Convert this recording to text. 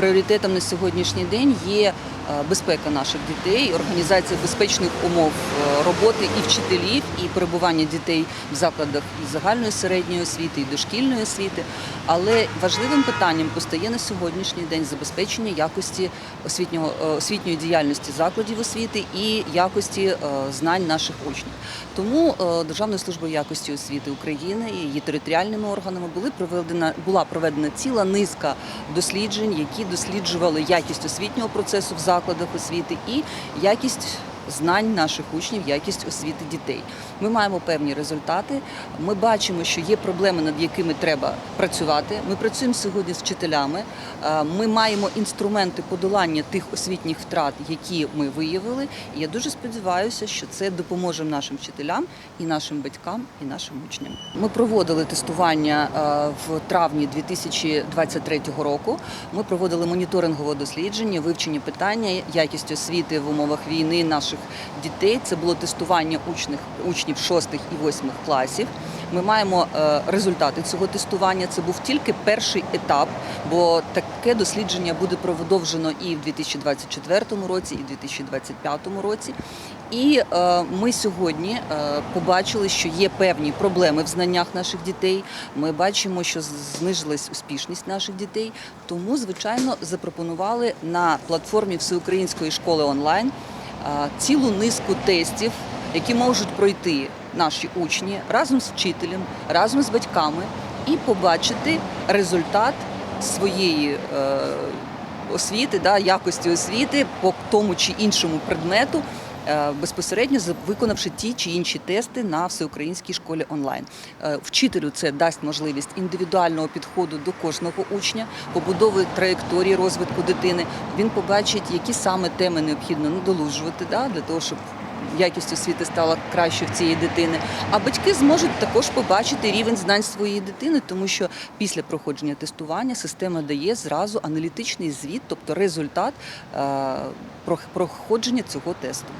пріоритетом на сьогоднішній день є безпека наших дітей, організація безпечних умов е, роботи і вчителів, і перебування дітей в закладах і загальної середньої освіти, і дошкільної освіти. Але важливим питанням постає на сьогоднішній день забезпечення якості освітнього е, освітньої діяльності закладів освіти і якості е, знань наших учнів. Тому е, Державною службою якості освіти України і її територіальними органами були проведена була проведена ціла низка досліджень, які досліджували якість освітнього процесу в закладах освіти і якість. Знань наших учнів, якість освіти дітей. Ми маємо певні результати. Ми бачимо, що є проблеми, над якими треба працювати. Ми працюємо сьогодні з вчителями. Е, Ми маємо інструменти подолання тих освітніх втрат, які ми виявили. І я дуже сподіваюся, що це допоможе нашим вчителям і нашим батькам, і нашим учням. Ми проводили тестування е, в травні 2023 року. Ми проводили моніторингове дослідження, вивчення питання якість освіти в умовах війни наших дітей. Це було тестування учнів, учнів 6 і 8 класів. Ми маємо е, результати цього тестування. Це був тільки перший етап, бо таке дослідження буде продовжено і в 2024 році, і в 2025 році. І е, ми сьогодні е, побачили, що є певні проблеми в знаннях наших дітей. Ми бачимо, що знизилась успішність наших дітей. Тому, звичайно, запропонували на платформі Всеукраїнської школи онлайн цілу низку тестів, які можуть пройти наші учні разом з вчителем, разом з батьками і побачити результат своєї е, освіти, да, якості освіти по тому чи іншому предмету. Е, Безпосередньо виконавши ті чи інші тести на всеукраїнській школі онлайн, Е, вчителю це дасть можливість індивідуального підходу до кожного учня, побудови траєкторії розвитку дитини. Він побачить, які саме теми необхідно надолужувати, да, для того, щоб якість освіти стала краще в цієї дитини. А батьки зможуть також побачити рівень знань своєї дитини, тому що після проходження тестування система дає зразу аналітичний звіт, тобто результат е, проходження цього тесту.